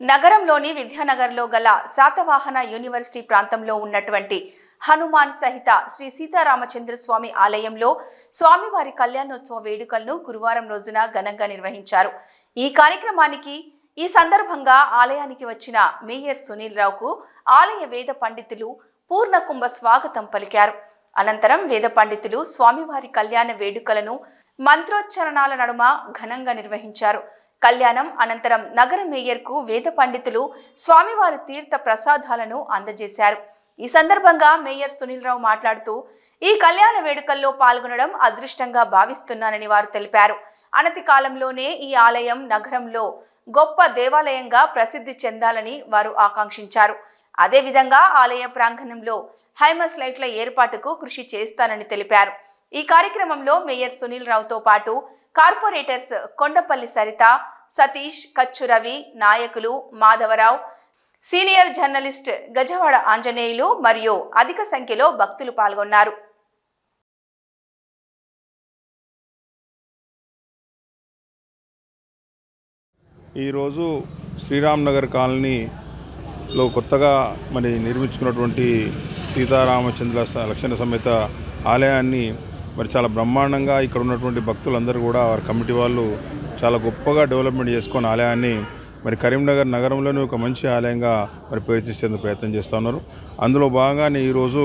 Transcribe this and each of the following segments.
నగరంలోని విద్యానగర్లో గల శాతవాహన యూనివర్సిటీ ప్రాంతంలో ఉన్నటువంటి హనుమాన్ సహిత శ్రీ సీతారామచంద్ర స్వామి ఆలయంలో స్వామివారి కళ్యాణోత్సవ వేడుకలను గురువారం రోజున ఘనంగా నిర్వహించారు. ఈ కార్యక్రమానికి ఈ సందర్భంగా ఆలయానికి వచ్చిన మేయర్ సునీల్ రావుకు ఆలయ వేద పండితులు పూర్ణకుంభ స్వాగతం పలికారు. అనంతరం వేద పండితులు స్వామివారి కళ్యాణ వేడుకలను మంత్రోచ్చరణాల నడుమ ఘనంగా నిర్వహించారు. కళ్యాణం అనంతరం నగర మేయర్కు వేద పండితులు స్వామివారి తీర్థ ప్రసాదాలను అందజేశారు. ఈ సందర్భంగా మేయర్ సునీల్ రావు మాట్లాడుతూ ఈ కళ్యాణ వేడుకల్లో పాల్గొనడం అదృష్టంగా భావిస్తున్నానని వారు తెలిపారు. అనతి కాలంలోనే ఈ ఆలయం నగరంలో గొప్ప దేవాలయంగా ప్రసిద్ధి చెందాలని వారు ఆకాంక్షించారు. అదేవిధంగా ఆలయ ప్రాంగణంలో హైమస్ లైట్ల ఏర్పాటుకు కృషి చేస్తానని తెలిపారు. ఈ కార్యక్రమంలో మేయర్ సునీల్ రావుతో పాటు కార్పొరేటర్స్ కొండపల్లి సరిత సతీష్ కచ్చు రవి నాయకులు మాధవరావు సీనియర్ జర్నలిస్ట్ గజవాడ ఆంజనేయులు మరియు అధిక సంఖ్యలో భక్తులు పాల్గొన్నారు. ఈరోజు శ్రీరామ్నగర్ కాలనీలో కొత్తగా మరి నిర్మించుకున్నటువంటి సీతారామచంద్ర లక్షణ సమేత ఆలయాన్ని మరి చాలా బ్రహ్మాండంగా ఇక్కడ ఉన్నటువంటి భక్తులందరూ కూడా వారి కమిటీ వాళ్ళు చాలా గొప్పగా డెవలప్మెంట్ చేసుకొని ఆలయాన్ని మరి కరీంనగర్ నగరంలోనే ఒక మంచి ఆలయంగా మరి ప్రయత్నించేందుకు ప్రయత్నం చేస్తూ ఉన్నారు. అందులో భాగంగానే ఈరోజు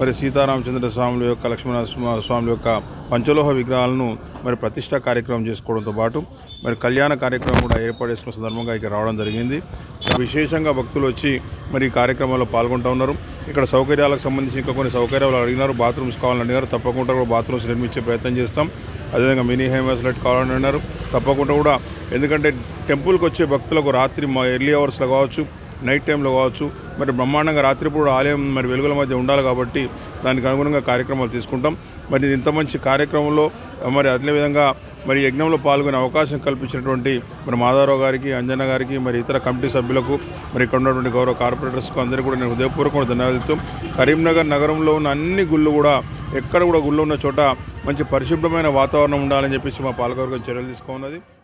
మరి సీతారామచంద్ర స్వాముల యొక్క లక్ష్మణ స్వామి స్వాముల యొక్క పంచలోహ విగ్రహాలను మరి ప్రతిష్ట కార్యక్రమం చేసుకోవడంతో పాటు మరి కళ్యాణ కార్యక్రమం కూడా ఏర్పాటు చేసుకున్న సందర్భంగా ఇక్కడ రావడం జరిగింది. విశేషంగా భక్తులు వచ్చి మరి ఈ కార్యక్రమంలో పాల్గొంటూ ఉన్నారు. ఇక్కడ సౌకర్యాలకు సంబంధించి ఇంకా కొన్ని సౌకర్యాలు అడిగినారు. బాత్రూమ్స్ కావాలని అడిగారు తప్పకుండా కూడా బాత్రూమ్స్ నిర్మించే ప్రయత్నం చేస్తాం. అదేవిధంగా మినీ హైమాస్ లైట్ కావాలని అన్నారు. తప్పకుండా కూడా ఎందుకంటే టెంపుల్కి వచ్చే భక్తులకు రాత్రి మా ఎర్లీ అవర్స్లో కావచ్చు నైట్ టైంలో కావచ్చు మరి బ్రహ్మాండంగా రాత్రిపూట ఆలయం మరి వెలుగుల మధ్య ఉండాలి కాబట్టి దానికి అనుగుణంగా కార్యక్రమాలు తీసుకుంటాం. మరి ఇంత మంచి కార్యక్రమంలో మరి అదేవిధంగా మరి యజ్ఞంలో పాల్గొనే అవకాశం కల్పించినటువంటి మరి మాధవరావు గారికి అంజన గారికి మరి ఇతర కమిటీ సభ్యులకు మరి ఇక్కడ ఉన్నటువంటి గౌరవ కార్పొరేటర్స్కు అందరికీ కూడా నేను హృదయపూర్వకంగా ధన్యవాదాలు కరీంనగర్ నగరంలో ఉన్న అన్ని గుళ్ళు కూడా ఎక్కడ కూడా గుళ్ళు ఉన్న చోట మంచి పరిశుభ్రమైన వాతావరణం ఉండాలని చెప్పేసి మా పాలకవర్గం చర్యలు తీసుకున్నది